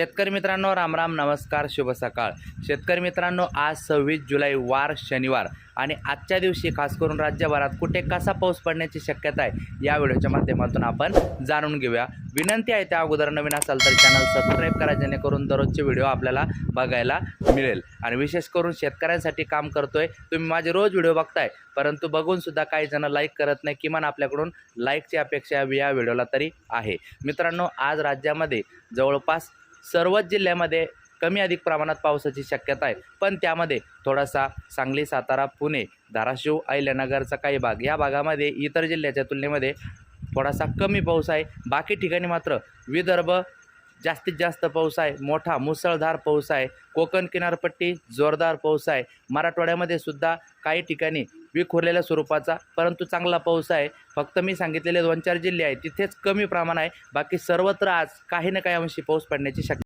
शेतकरी मित्रांनो रामराम नमस्कार शुभ सकाळ. शेतकरी मित्रांनो आज सव्वीस जुलै वार शनिवार आणि आजच्या दिवशी खास करून राज्यभरात कुठे कसा पाऊस पडण्याची शक्यता आहे या व्हिडिओच्या माध्यमातून आपण जाणून घेऊया. विनंती आहे त्या अगोदर नवीन असाल तर चॅनल सबस्क्राईब करा जेणेकरून दररोजचे व्हिडिओ आपल्याला बघायला मिळेल. आणि विशेष करून शेतकऱ्यांसाठी काम करतोय तुम्ही माझे रोज व्हिडिओ बघताय परंतु बघून सुद्धा काही जण लाईक करत नाही किमान आपल्याकडून लाईकची अपेक्षा या व्हिडिओला तरी आहे. मित्रांनो आज राज्यामध्ये जवळपास सर्वच जिल्ह्यामध्ये कमी अधिक प्रमाणात पावसाची शक्यता आहे. पण त्यामध्ये थोडासा सांगली सातारा पुणे धाराशिव अहिल्यानगरचा काही भाग या भागामध्ये इतर जिल्ह्याच्या तुलनेमध्ये थोडासा कमी पाऊस आहे. बाकी ठिकाणी मात्र विदर्भ जास्तीत जास्त पाऊस आहे मोठा मुसळधार पाऊस आहे कोकण किनारपट्टी जोरदार पाऊस आहे. मराठवाड्यामध्ये सुद्धा काही ठिकाणी विखुरलेल्या स्वरूपाचा परंतु चांगला पाऊस आहे. फक्त मी सांगितलेले दोन चार जिल्हे आहेत तिथेच कमी प्रमाण आहे. बाकी सर्वत्र आज काही ना काही अंशी पाऊस पडण्याची शक्यता